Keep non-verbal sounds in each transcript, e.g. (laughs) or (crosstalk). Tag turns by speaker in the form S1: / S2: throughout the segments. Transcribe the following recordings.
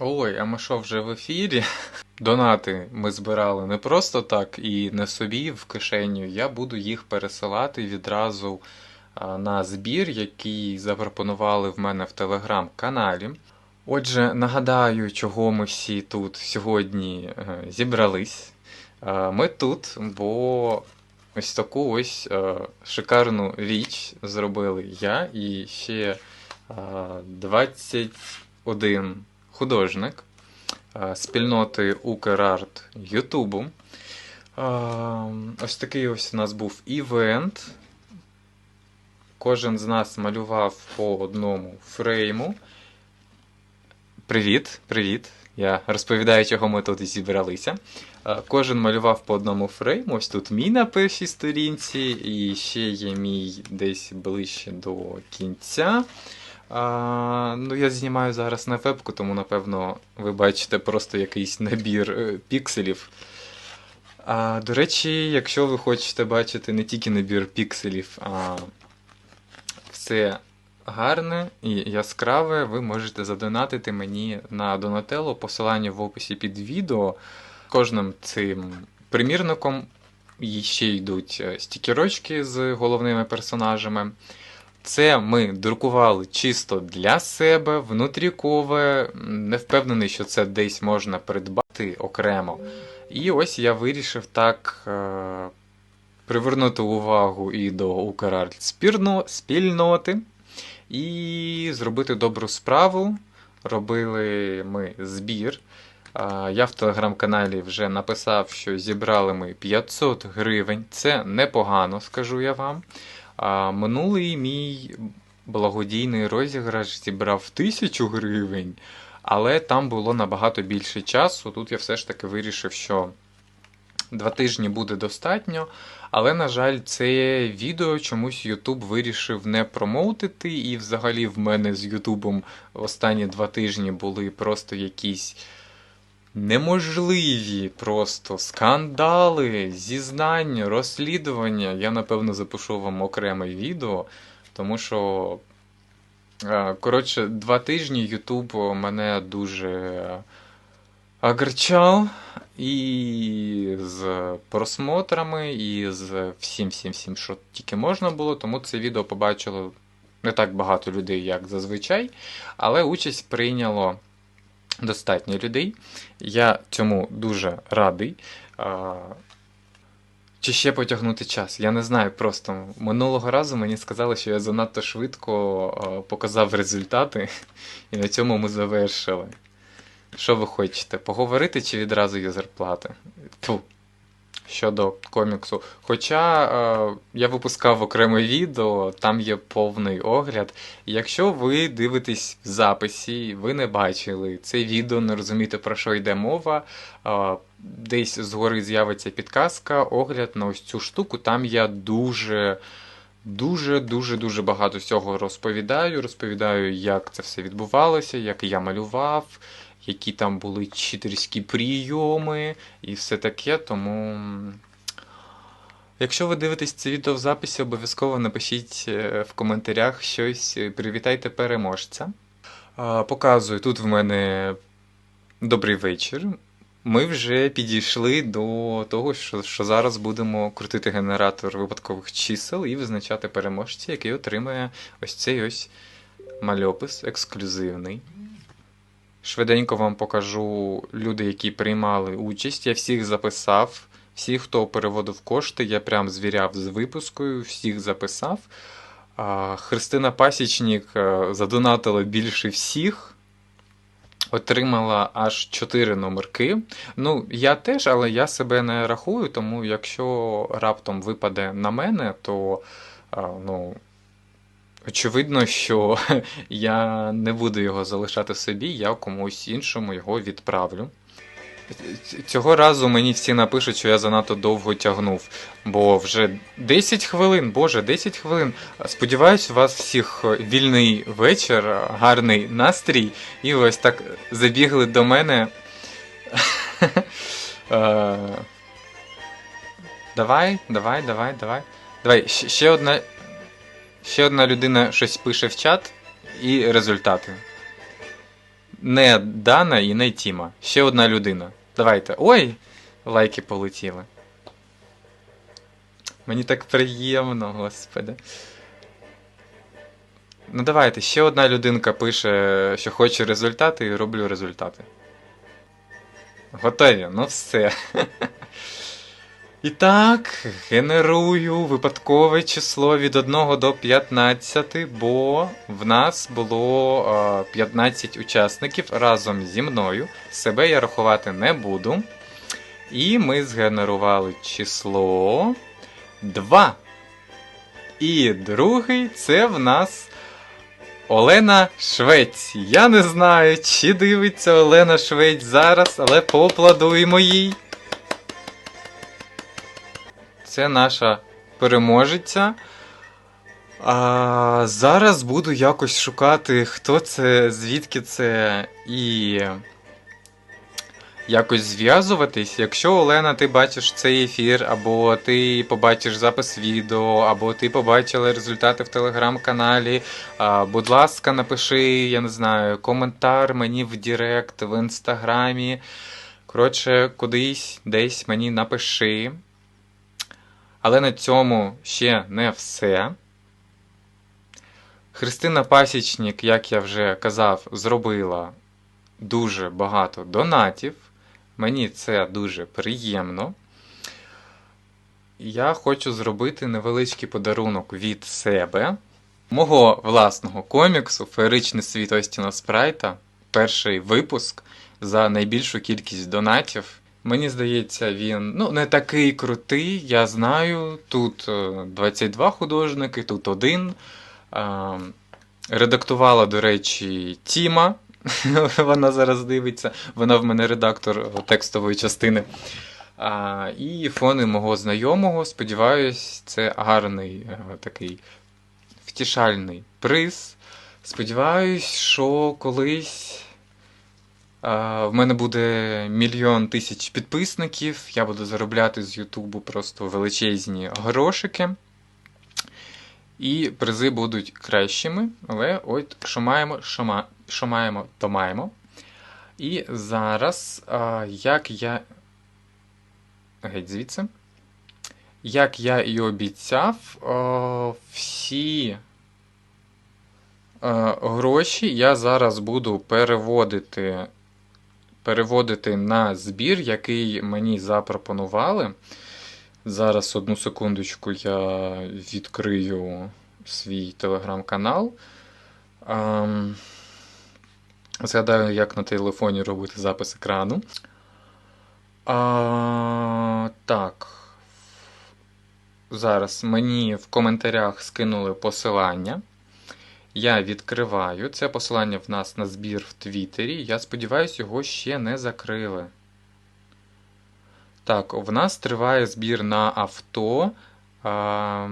S1: Ой, а ми що вже в ефірі? Донати ми збирали не просто так і не собі в кишеню. Я буду їх пересилати відразу на збір, який запропонували в мене в телеграм-каналі. Отже, нагадаю, чого ми всі тут сьогодні е, зібрались. Е, Ми тут, бо ось таку ось е, шикарну річ зробили я і ще е, 21 художник е, спільноти Украрт Ютубу. Е, Ось такий ось у нас був івент. Кожен з нас малював по одному фрейму. Привіт, привіт. Я розповідаю, чого ми тут зібралися. Е, Кожен малював по одному фрейму. Ось тут мій на першій сторінці, і ще є мій десь ближче до кінця. А, ну, я знімаю зараз на вебку, тому напевно ви бачите просто якийсь набір е, пікселів. А, до речі, якщо ви хочете бачити не тільки набір пікселів, а все гарне і яскраве, ви можете задонатити мені на Donatello, посилання в описі під відео. Кожним цим примірником ще йдуть е, стікерочки з головними персонажами. Це ми друкували чисто для себе, внутрікове. Не впевнений, що це десь можна придбати окремо. І ось я вирішив так е, привернути увагу і до Украрт спільноти, і зробити добру справу. Робили ми збір. А, Я в телеграм-каналі вже написав, що зібрали ми 500 гривень. Це непогано, скажу я вам. А минулий мій благодійний розіграш зібрав 1000 гривень, але там було набагато більше часу. Тут я все ж таки вирішив, що два тижні буде достатньо. Але, на жаль, це відео чомусь YouTube вирішив не промоутити, і взагалі в мене з Ютубом останні два тижні були просто якісь неможливі просто скандали, зізнання, розслідування. Я, напевно, запишу вам окреме відео, тому що, е, коротше, два тижні YouTube мене дуже огорчав і з просмотрами, і з всім, всім, всім, що тільки можна було. Тому це відео побачило не так багато людей, як зазвичай, але участь прийняло достатньо людей. Я цьому дуже радий. Чи ще потягнути час? Я не знаю. Просто минулого разу мені сказали, що я занадто швидко показав результати, (laughs) і на цьому ми завершили. Що ви хочете? Поговорити чи відразу є зарплати? Тьфу. Щодо коміксу. Хоча е, я випускав окреме відео, там є повний огляд. Якщо ви дивитесь в записі, ви не бачили це відео, не розумієте, про що йде мова. е, десь згори з'явиться підказка, огляд на ось цю штуку. Там я дуже. Дуже, дуже, дуже багато всього розповідаю. Розповідаю, як це все відбувалося, як я малював, які там були читерські прийоми і все таке. Тому, якщо ви дивитесь це відео в записі, обов'язково напишіть е, в коментарях щось, привітайте переможця. Показую, тут в мене добрий вечір. Ми вже підійшли до того, що, що зараз будемо крутити генератор випадкових чисел і визначати переможця, який отримає ось цей ось мальопис ексклюзивний. Швиденько вам покажу люди, які приймали участь. Я всіх записав, всіх, хто переводив кошти, я прям звіряв з випускою, всіх записав. Христина Пасічник е, задонатила більше всіх. Отримала аж 4 номерки. Ну, я теж, але я себе не рахую, тому якщо раптом випаде на мене, то ну, очевидно, що (laughs) я не буду його залишати собі, я комусь іншому його відправлю. Цього разу мені всі напишуть, що я занадто довго тягнув, бо вже 10 хвилин, боже, 10 хвилин. Сподіваюсь, у вас всіх вільний вечір, гарний настрій, і ось так забігли до мене. (laughs) Е, Давай, давай, давай, давай. Давай, ще одна. Ще одна людина щось пише в чат і результати. не Дана і не Тіма. Ще одна людина. Давайте. Ой! Лайки полетіли. Мені так приємно, господи. Ну давайте, ще одна людинка пише, що хоче результати, і роблю результати. Готові, ну все. (laughs) І так, генерую випадкове число від 1 до 15, бо в нас було е, 15 учасників разом зі мною. Себе я рахувати не буду. І ми згенерували число 2. І другий це в нас Олена Швець. Я не знаю, чи дивиться Олена Швець зараз, але поаплодуємо їй. Це наша переможеця. А зараз буду якось шукати, хто це, звідки це, і якось зв'язуватись. Якщо Олена, ти бачиш цей ефір, або ти побачиш запис відео, або ти побачила результати в телеграм-каналі. Будь ласка, напиши, я не знаю, коментар мені в Директ, в інстаграмі. Коротше, кудись десь мені напиши. Але на цьому ще не все. Христина Пасічник, як я вже казав, зробила дуже багато донатів. Мені це дуже приємно. Я хочу зробити невеличкий подарунок від себе, мого власного коміксу Феєричний світ Остіна Спрайта. Перший випуск за найбільшу кількість донатів. Мені здається, він ну, не такий крутий, я знаю. Тут е, 22 художники, тут один. Е, Редактувала, до речі, Тіма. (laughs) Вона зараз дивиться. Вона в мене редактор текстової частини. А, І фони мого знайомого. Сподіваюсь, це гарний е, такий втішальний приз. Сподіваюсь, що колись. В мене буде мільйон тисяч підписників. Я буду заробляти з Ютубу просто величезні грошики. І призи будуть кращими. Але от що маємо, що, ма, що маємо, то маємо. І зараз, як я. Геть звідси. Як я і обіцяв, всі гроші я зараз буду переводити переводити на збір, який мені запропонували. Зараз одну секундочку я відкрию свій телеграм-канал. Ем, згадаю, як на телефоні робити запис екрану. А, Так. Зараз мені в коментарях скинули посилання. Я відкриваю. Це посилання в нас на збір в Твіттері. Я сподіваюся, його ще не закрили. Так, в нас триває збір на авто а,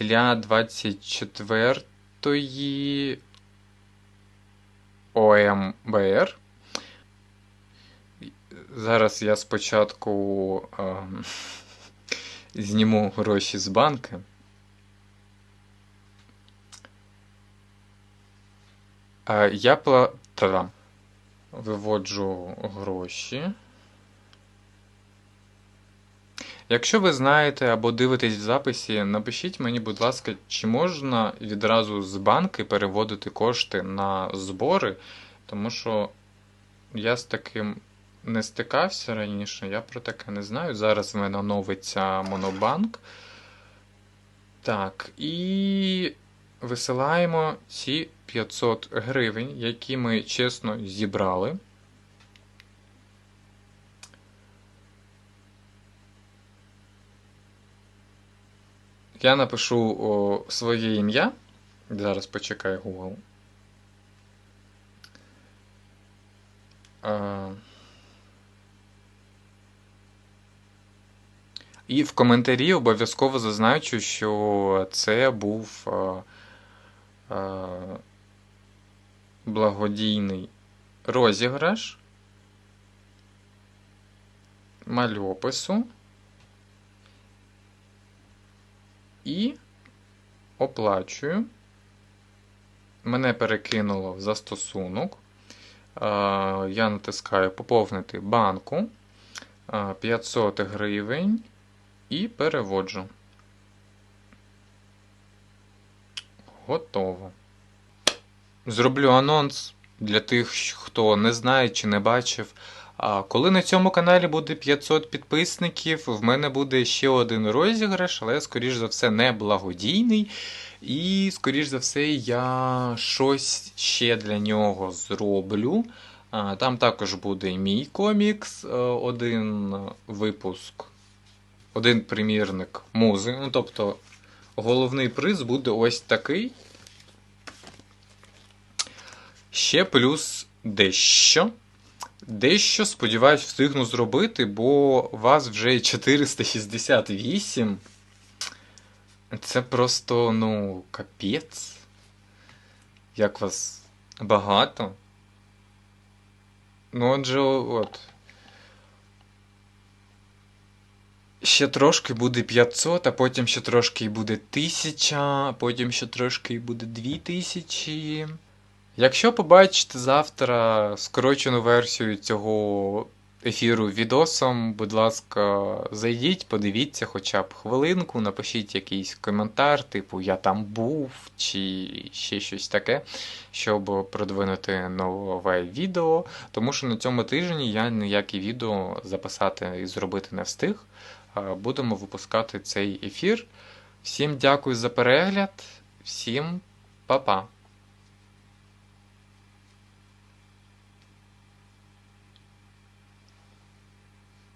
S1: для 24-ї ОМБР. Зараз я спочатку а, (laughs) зніму гроші з банки. Я пла... Та-дам. виводжу гроші. Якщо ви знаєте або дивитесь в записі, напишіть мені, будь ласка, чи можна відразу з банки переводити кошти на збори, тому що я з таким не стикався раніше, я про таке не знаю. Зараз в мене оновиться Монобанк. Так, і висилаємо ці 500 гривень, які ми чесно зібрали. Я напишу о, своє ім'я. Зараз почекаю Google. І в коментарі обов'язково зазначу, що це був а, благодійний розіграш мальопису і оплачую. Мене перекинуло в застосунок. Я натискаю поповнити банку е, 500 гривень і переводжу. Готово. Зроблю анонс для тих, хто не знає чи не бачив. Коли на цьому каналі буде 500 підписників, в мене буде ще один розіграш, але, скоріш за все, не благодійний. І, скоріш за все, я щось ще для нього зроблю. Там також буде мій комікс, е, один випуск, один примірник музи. Ну, тобто, головний приз буде ось такий. Ще плюс дещо. Дещо, сподіваюсь, встигну зробити, бо вас вже 468. Це просто, ну, капець. Як вас багато. Ну, отже, от. Ще трошки буде 500, а потім ще трошки і буде 1000, а потім ще трошки і буде 2000. Якщо побачите завтра скорочену версію цього ефіру відосом, будь ласка, зайдіть, подивіться хоча б хвилинку, напишіть якийсь коментар, типу Я там був, чи ще щось таке, щоб продвинути нове відео. Тому що на цьому тижні я ніякі відео записати і зробити не встиг. Будемо випускати цей ефір. Всім дякую за перегляд, всім па-па!